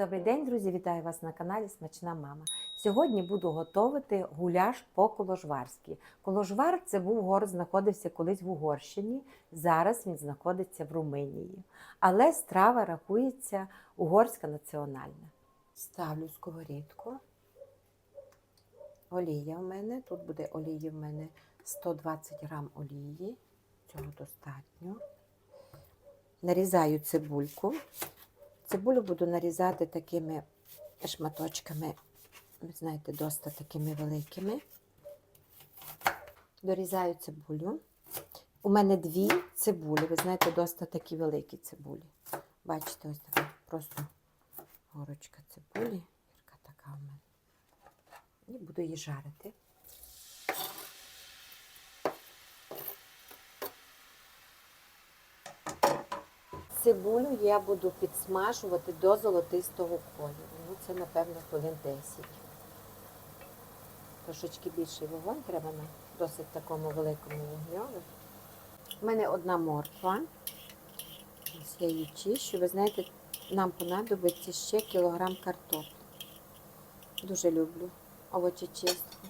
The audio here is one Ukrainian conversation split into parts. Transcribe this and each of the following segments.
Добрий день, друзі! Вітаю вас на каналі Смачна Мама. Сьогодні буду готувати гуляш по-коложварськи. Коложвар це був город, знаходився колись в Угорщині. Зараз він знаходиться в Румунії. Але страва рахується угорська національна. Ставлю сковорідку. Олія в мене. Тут буде олії в мене 120 грам олії. Цього достатньо. Нарізаю цибульку. Цибулю буду нарізати такими шматочками, ви знаєте, досить такими великими. Дорізаю цибулю. У мене дві цибулі, ви знаєте, досить такі великі цибулі. Бачите, ось така просто горочка цибулі. Така у мене. І буду її жарити. Цибулю я буду підсмажувати до золотистого кольору. Ну, це, напевно, хвилин 10. Трошечки більший вогонь треба на досить такому великому вогньові. У мене одна морква. Ось я її чищу. Ви знаєте, нам понадобиться ще кілограм картоплі. Дуже люблю овочечистку.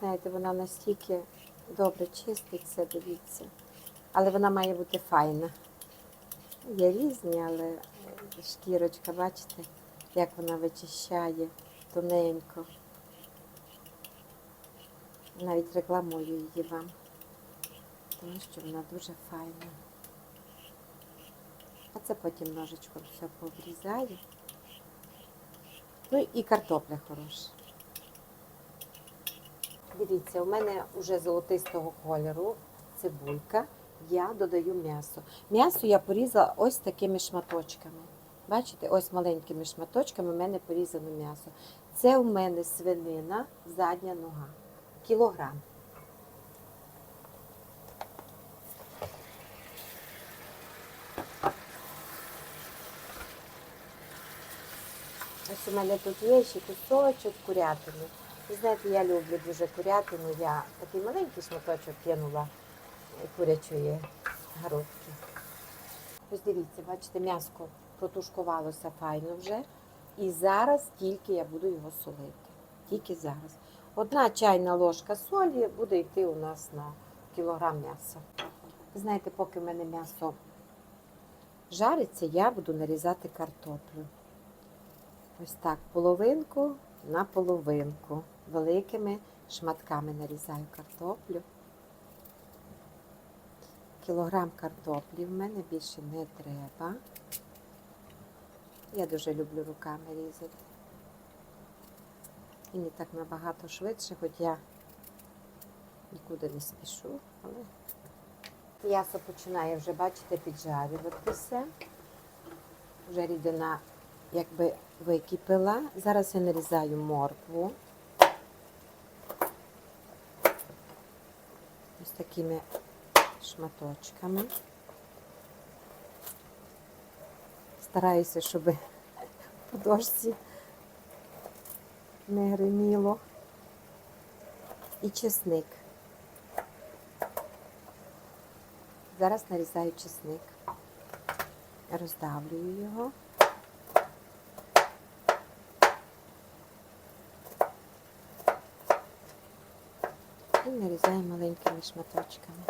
Знаєте, вона настільки добре чиститься, дивіться. Але вона має бути файна. Є різні, але шкірочка, бачите, як вона вичищає тоненько. Навіть рекламую її вам, тому що вона дуже файна. А це потім ножичком все пообрізаю. Ну і картопля хороша. Дивіться, у мене вже золотистого кольору цибулька я додаю м'ясо. М'ясо я порізала ось такими шматочками. Бачите, ось маленькими шматочками в мене порізано м'ясо. Це у мене свинина, задня нога. Кілограм. Ось у мене тут є ще кусочок курятини. Ви знаєте, я люблю дуже курятину. Я такий маленький шматочок кинула курячої грудки. Ось дивіться, бачите, м'яско протушкувалося файно вже. І зараз тільки я буду його солити. Тільки зараз. Одна чайна ложка солі буде йти у нас на кілограм м'яса. Знаєте, поки в мене м'ясо жариться, я буду нарізати картоплю. Ось так, половинку на половинку. Великими шматками нарізаю картоплю. Кілограм картоплі в мене більше не треба. Я дуже люблю руками різати. І не так набагато швидше, хоч я нікуди не спішу, але м'ясо починає вже, бачите, піджарюватися. Вже рідина якби википіла. Зараз я нарізаю моркву. Ось такими шматочками. Стараюся, щоб по дошці не гриміло. І чесник. Зараз нарізаю чесник, роздавлюю його. І нарізаю маленькими шматочками.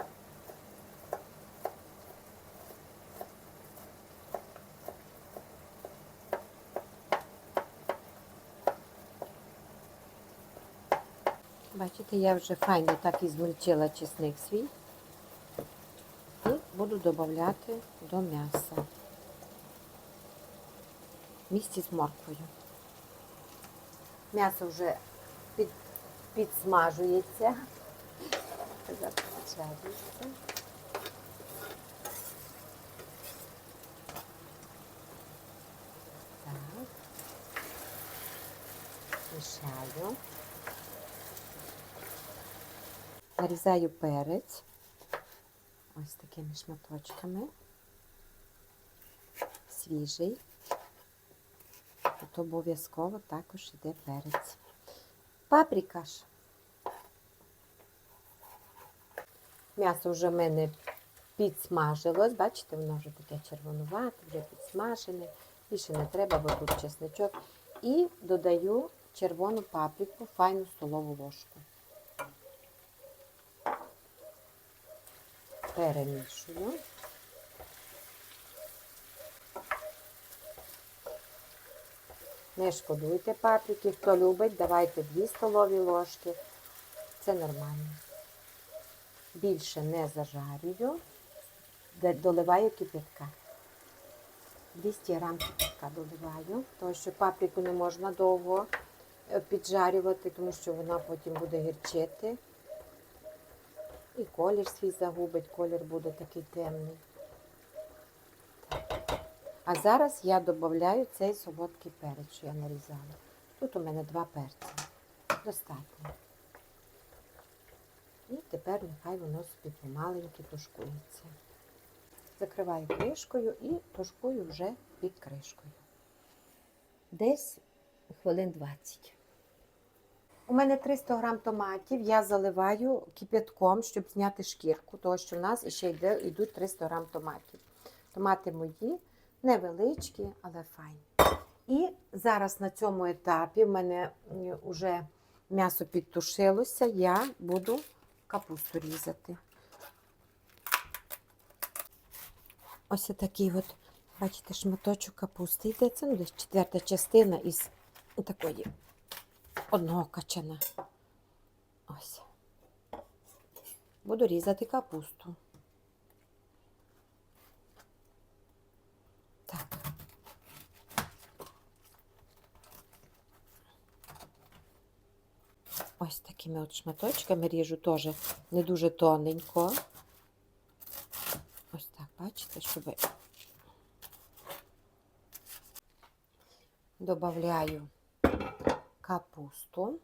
Бачите, я вже файно так і змельчила чесник свій і буду додати до м'яса в місті з морквою. М'ясо вже під, підсмажується, запечається. Так, мішаю. Нарізаю перець ось такими шматочками. Свіжий. Тут обов'язково також йде перець. Паприка ж. М'ясо вже в мене підсмажилось. Бачите, воно вже таке червонувате, вже підсмажене. Більше не треба, бо тут чесничок. І додаю червону паприку, файну столову ложку. Перемішую. Не шкодуйте паприки. Хто любить, давайте 2 столові ложки. Це нормально. Більше не зажарюю, доливаю кипятка. 200 грам кипятка доливаю, тому що паприку не можна довго е, піджарювати, тому що вона потім буде гірчити. І колір свій загубить, колір буде такий темний. А зараз я додаю цей солодкий перець, що я нарізала. Тут у мене два перці. Достатньо. І тепер нехай воно собі помаленьки тушкується. Закриваю кришкою і тушкую вже під кришкою. Десь хвилин 20. У мене 300 грам томатів, я заливаю кип'ятком, щоб зняти шкірку, тому що в нас ще йде, йдуть 300 грам томатів. Томати мої невеличкі, але файні. І зараз на цьому етапі в мене вже м'ясо підтушилося, я буду капусту різати. Ось такий от, бачите, шматочок капусти йде. Це ну, десь четверта частина із такої одного качана. Ось. Буду різати капусту. Так. Ось такими от шматочками ріжу теж не дуже тоненько. Ось так, бачите, щоб добавляю капусту.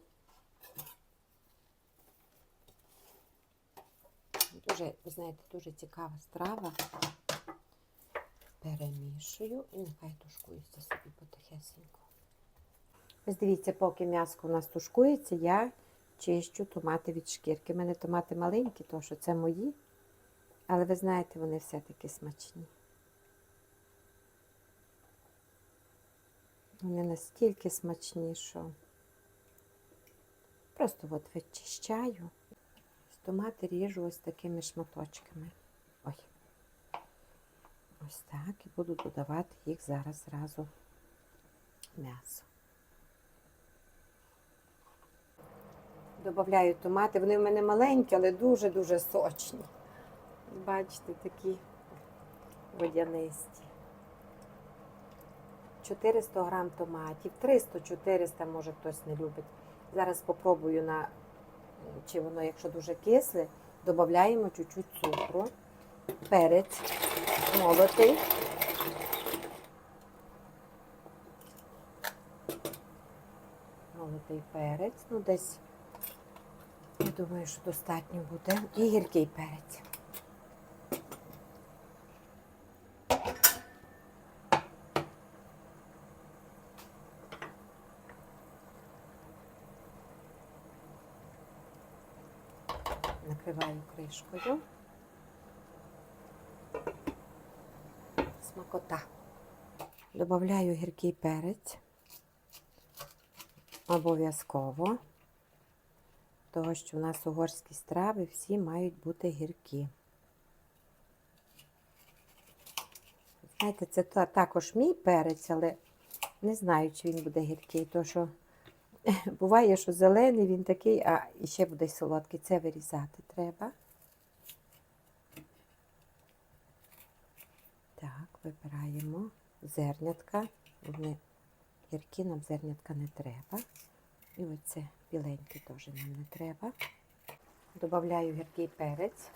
Дуже, ви знаєте, дуже цікава страва. Перемішую і нехай тушкується собі потихесенько. Ось дивіться, поки м'яско у нас тушкується, я чищу томати від шкірки. У мене томати маленькі, тому що це мої. Але ви знаєте, вони все-таки смачні. Вони настільки смачні, що просто от вичищаю. Томати ріжу ось такими шматочками. Ой. Ось так. І буду додавати їх зараз зразу м'ясо. Добавляю томати. Вони в мене маленькі, але дуже-дуже сочні. Бачите, такі водянисті. 400 грам томатів, 300-400, може хтось не любить. Зараз спробую на чи воно, якщо дуже кисле, додаємо чуть-чуть цукру, перець молотий. Молотий перець, ну десь, я думаю, що достатньо буде. І гіркий перець. Накриваю кришкою. Смакота. Добавляю гіркий перець. Обов'язково, тому що у нас угорські страви всі мають бути гіркі. Знаєте, це також мій перець, але не знаю, чи він буде гіркий, тому що Буває, що зелений він такий, а ще буде солодкий. Це вирізати треба. Так, вибираємо зернятка. Вони гіркі нам зернятка не треба. І оце біленьке теж нам не треба. Добавляю гіркий перець.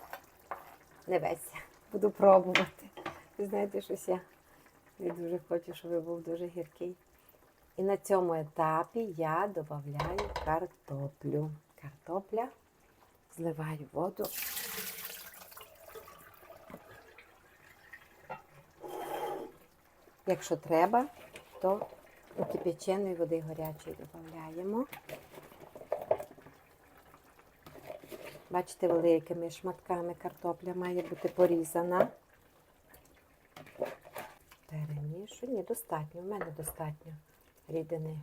Не весь. Буду пробувати. Ви знаєте, щось я не дуже хочу, щоб був дуже гіркий. І на цьому етапі я додаю картоплю. Картопля, зливаю воду. Якщо треба, то кипяченої води гарячої додаємо. Бачите, великими шматками картопля має бути порізана. Що ні, достатньо. У мене достатньо рідини.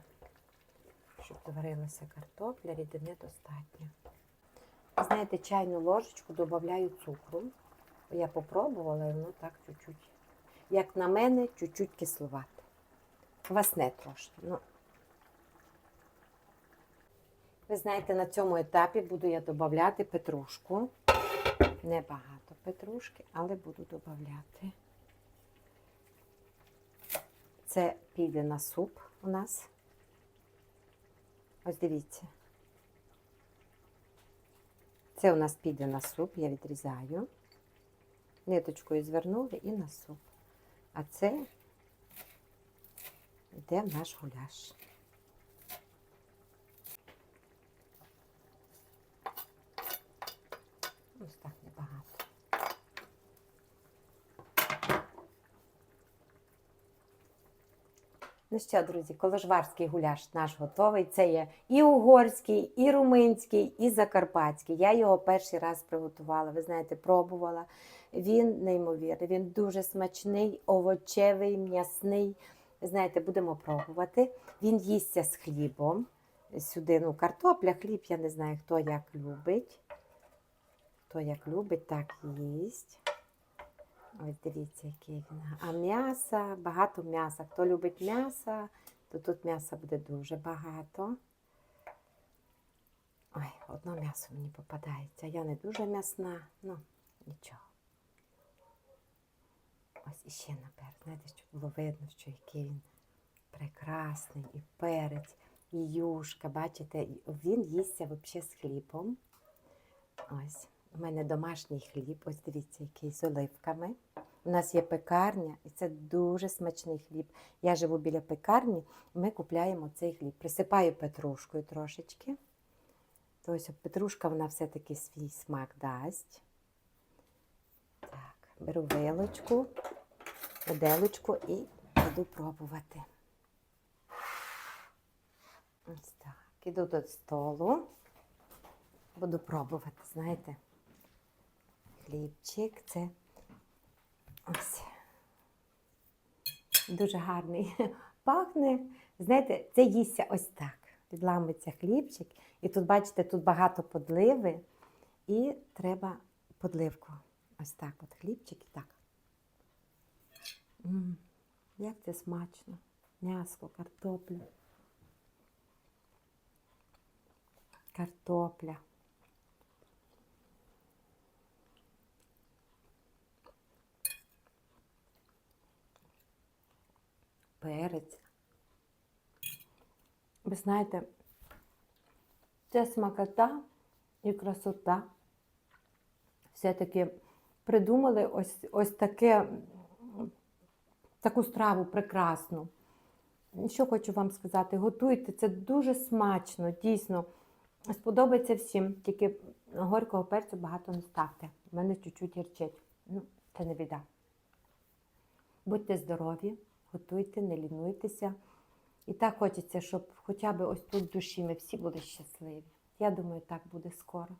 Щоб доварилася картопля, рідини достатньо. Знаєте, чайну ложечку додаю цукру. Я попробувала, і воно так чуть-чуть. Як на мене, чуть-чуть кисловате. Квасне трошки. Ну. Ви знаєте, на цьому етапі буду я додати петрушку. Небагато петрушки, але буду додати. Це піде на суп у нас. Ось дивіться. Це у нас піде на суп, я відрізаю. Ниточкою звернули і на суп. А це йде в наш гуляш. Ось так небагато. Ну що, друзі, коложварський гуляш наш готовий. Це є і угорський, і румунський, і закарпатський. Я його перший раз приготувала. Ви знаєте, пробувала. Він неймовірний, він дуже смачний, овочевий, м'ясний. Знаєте, будемо пробувати. Він їсться з хлібом. Сюди ну, картопля, хліб, я не знаю, хто як любить. Хто як любить, так їсть. Ось дивіться, який він. А м'яса, багато м'яса. Хто любить м'ясо, то тут м'яса буде дуже багато. Ой, одно м'ясо мені попадається. Я не дуже м'ясна, ну нічого. Ось іще наперед. Знаєте, щоб було видно, що який він прекрасний, і перець, і юшка. Бачите, він їсться взагалі з хлібом. Ось. У мене домашній хліб, ось дивіться, який з оливками. У нас є пекарня, і це дуже смачний хліб. Я живу біля пекарні, ми купляємо цей хліб. Присипаю петрушкою трошечки. То ось петрушка вона все-таки свій смак дасть. Так, беру вилочку, виделочку і буду пробувати. Ось так. Іду до столу. Буду пробувати, знаєте хлібчик. Це ось дуже гарний. Пахне. Знаєте, це їсться ось так. Відламується хлібчик. І тут, бачите, тут багато подливи. І треба подливку. Ось так от хлібчик і так. М -м, як це смачно. М'ясо, картопля. Картопля. Перець. Ви знаєте, це смакота і красота. Все-таки придумали ось ось таке, таку страву прекрасну. Що хочу вам сказати, готуйте, це дуже смачно, дійсно. Сподобається всім, тільки горького перцю багато не ставте. У мене чуть-чуть гірчить. Ну, це не біда. Будьте здорові готуйте, не лінуйтеся. І так хочеться, щоб хоча б ось тут в душі ми всі були щасливі. Я думаю, так буде скоро.